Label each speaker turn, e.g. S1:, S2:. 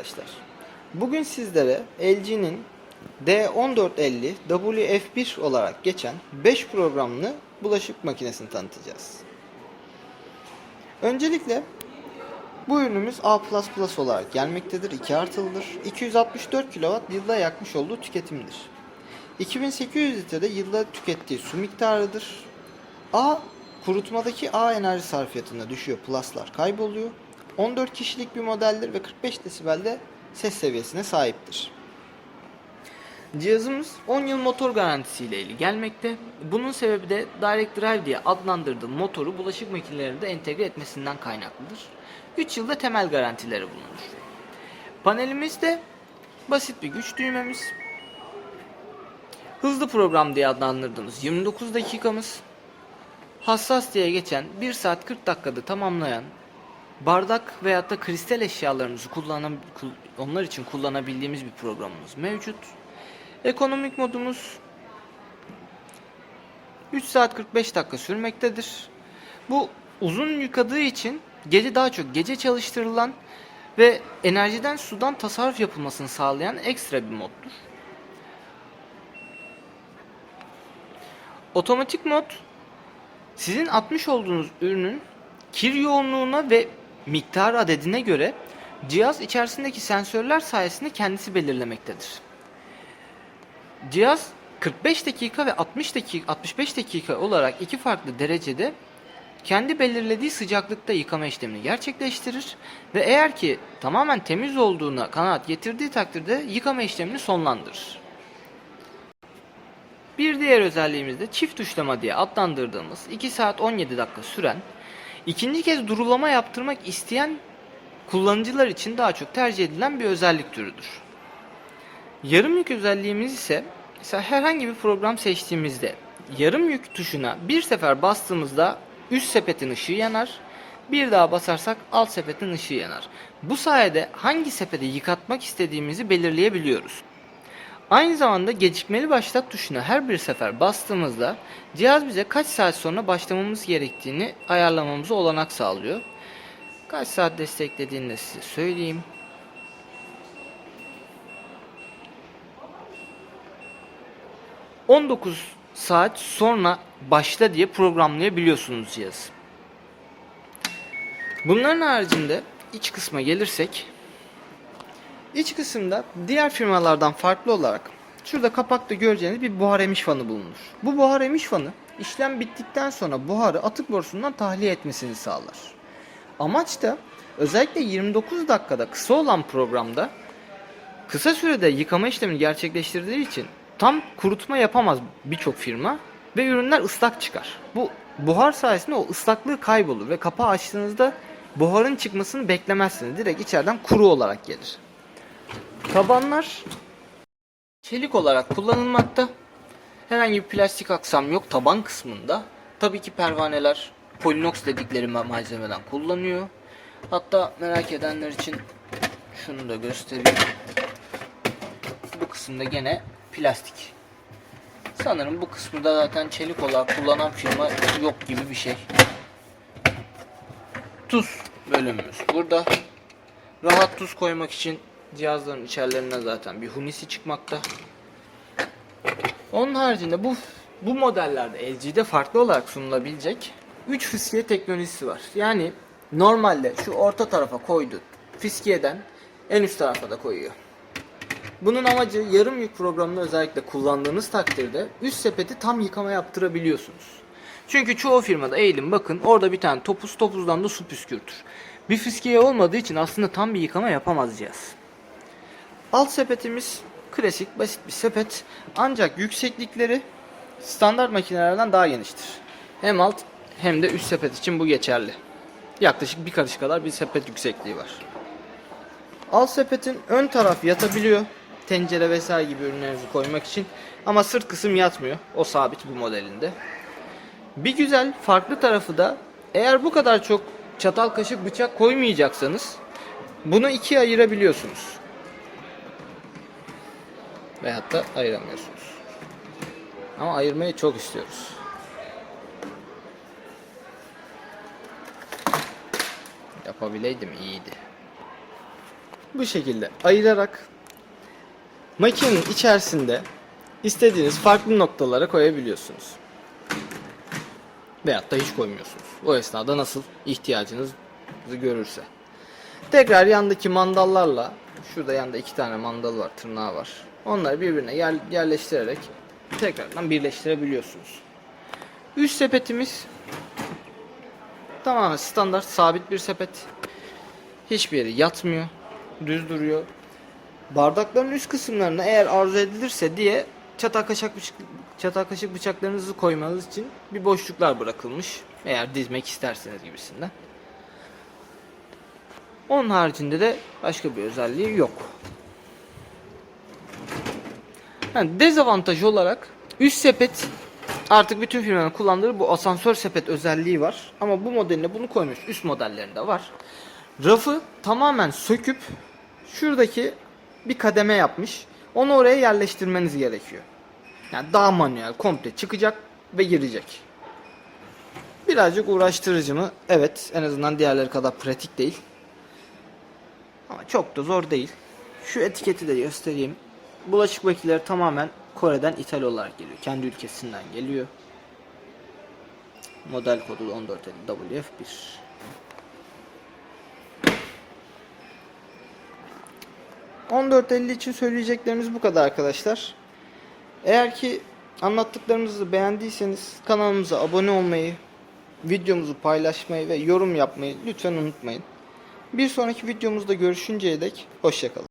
S1: arkadaşlar. Bugün sizlere LG'nin D1450 WF1 olarak geçen 5 programlı bulaşık makinesini tanıtacağız. Öncelikle bu ürünümüz A++ olarak gelmektedir. 2 artılıdır. 264 kW yılda yakmış olduğu tüketimdir. 2800 litrede yılda tükettiği su miktarıdır. A kurutmadaki A enerji sarfiyatında düşüyor. Pluslar kayboluyor. 14 kişilik bir modeldir ve 45 desibelde ses seviyesine sahiptir. Cihazımız 10 yıl motor garantisiyle ile gelmekte. Bunun sebebi de Direct Drive diye adlandırdığım motoru bulaşık makinelerinde entegre etmesinden kaynaklıdır. 3 yılda temel garantileri bulunur. Panelimizde basit bir güç düğmemiz, hızlı program diye adlandırdığımız 29 dakikamız, hassas diye geçen 1 saat 40 dakikada tamamlayan bardak veyahut da kristal eşyalarımızı kullanan, kul- onlar için kullanabildiğimiz bir programımız mevcut. Ekonomik modumuz 3 saat 45 dakika sürmektedir. Bu uzun yıkadığı için gece daha çok gece çalıştırılan ve enerjiden sudan tasarruf yapılmasını sağlayan ekstra bir moddur. Otomatik mod sizin atmış olduğunuz ürünün kir yoğunluğuna ve miktar adedine göre cihaz içerisindeki sensörler sayesinde kendisi belirlemektedir. Cihaz 45 dakika ve 60 dakika 65 dakika olarak iki farklı derecede kendi belirlediği sıcaklıkta yıkama işlemini gerçekleştirir ve eğer ki tamamen temiz olduğuna kanaat getirdiği takdirde yıkama işlemini sonlandırır. Bir diğer özelliğimiz de çift tuşlama diye adlandırdığımız 2 saat 17 dakika süren ikinci kez durulama yaptırmak isteyen kullanıcılar için daha çok tercih edilen bir özellik türüdür. Yarım yük özelliğimiz ise mesela herhangi bir program seçtiğimizde yarım yük tuşuna bir sefer bastığımızda üst sepetin ışığı yanar. Bir daha basarsak alt sepetin ışığı yanar. Bu sayede hangi sepete yıkatmak istediğimizi belirleyebiliyoruz. Aynı zamanda gecikmeli başlat tuşuna her bir sefer bastığımızda cihaz bize kaç saat sonra başlamamız gerektiğini ayarlamamıza olanak sağlıyor. Kaç saat desteklediğini de size söyleyeyim. ...19 saat sonra başla diye programlayabiliyorsunuz cihazı. Bunların haricinde iç kısma gelirsek... İç kısımda diğer firmalardan farklı olarak şurada kapakta göreceğiniz bir buhar emiş fanı bulunur. Bu buhar emiş fanı işlem bittikten sonra buharı atık borusundan tahliye etmesini sağlar. Amaç da özellikle 29 dakikada kısa olan programda kısa sürede yıkama işlemini gerçekleştirdiği için tam kurutma yapamaz birçok firma ve ürünler ıslak çıkar. Bu buhar sayesinde o ıslaklığı kaybolur ve kapağı açtığınızda buharın çıkmasını beklemezsiniz. Direkt içeriden kuru olarak gelir. Tabanlar çelik olarak kullanılmakta. Herhangi bir plastik aksam yok taban kısmında. Tabii ki pervaneler polinox dedikleri ma- malzemeden kullanıyor. Hatta merak edenler için şunu da göstereyim. Bu kısımda gene plastik. Sanırım bu kısmı zaten çelik olarak kullanan firma yok gibi bir şey. Tuz bölümümüz burada. Rahat tuz koymak için cihazların içerilerinden zaten bir hunisi çıkmakta. Onun haricinde bu bu modellerde LG'de farklı olarak sunulabilecek 3 fiskiye teknolojisi var. Yani normalde şu orta tarafa koydu fiskiyeden en üst tarafa da koyuyor. Bunun amacı yarım yük programını özellikle kullandığınız takdirde üst sepeti tam yıkama yaptırabiliyorsunuz. Çünkü çoğu firmada eğilin bakın orada bir tane topuz topuzdan da su püskürtür. Bir fiskiye olmadığı için aslında tam bir yıkama yapamaz cihaz. Alt sepetimiz klasik basit bir sepet ancak yükseklikleri standart makinelerden daha geniştir. Hem alt hem de üst sepet için bu geçerli. Yaklaşık bir karış kadar bir sepet yüksekliği var. Alt sepetin ön tarafı yatabiliyor. Tencere vesaire gibi ürünlerinizi koymak için. Ama sırt kısım yatmıyor. O sabit bu modelinde. Bir güzel farklı tarafı da eğer bu kadar çok çatal kaşık bıçak koymayacaksanız bunu ikiye ayırabiliyorsunuz. Veyahut da ayıramıyorsunuz. Ama ayırmayı çok istiyoruz. Yapabileydim iyiydi. bu şekilde ayırarak makinenin içerisinde istediğiniz farklı noktalara koyabiliyorsunuz. Veyahut da hiç koymuyorsunuz. O esnada nasıl ihtiyacınız görürse. Tekrar yandaki mandallarla şurada yanda iki tane mandal var, tırnağı var. Onları birbirine yer, yerleştirerek tekrardan birleştirebiliyorsunuz. Üst sepetimiz tamamen standart sabit bir sepet. Hiçbir yere yatmıyor. Düz duruyor. Bardakların üst kısımlarına eğer arzu edilirse diye çatal kaşık çatal kaşık bıçaklarınızı koymanız için bir boşluklar bırakılmış. Eğer dizmek isterseniz gibisinden. Onun haricinde de başka bir özelliği yok. Yani dezavantaj olarak üst sepet artık bütün firmaların kullandığı bu asansör sepet özelliği var. Ama bu modeline bunu koymuş. Üst modellerinde var. Rafı tamamen söküp şuradaki bir kademe yapmış. Onu oraya yerleştirmeniz gerekiyor. Yani daha manuel komple çıkacak ve girecek. Birazcık uğraştırıcı mı? Evet. En azından diğerleri kadar pratik değil. Ama çok da zor değil. Şu etiketi de göstereyim. Bulaşık makineleri tamamen Kore'den ithal olarak geliyor. Kendi ülkesinden geliyor. Model kodu da 1450 WF1. ...1450 için söyleyeceklerimiz bu kadar arkadaşlar. Eğer ki anlattıklarımızı beğendiyseniz kanalımıza abone olmayı, videomuzu paylaşmayı ve yorum yapmayı lütfen unutmayın. Bir sonraki videomuzda görüşünceye dek hoşçakalın.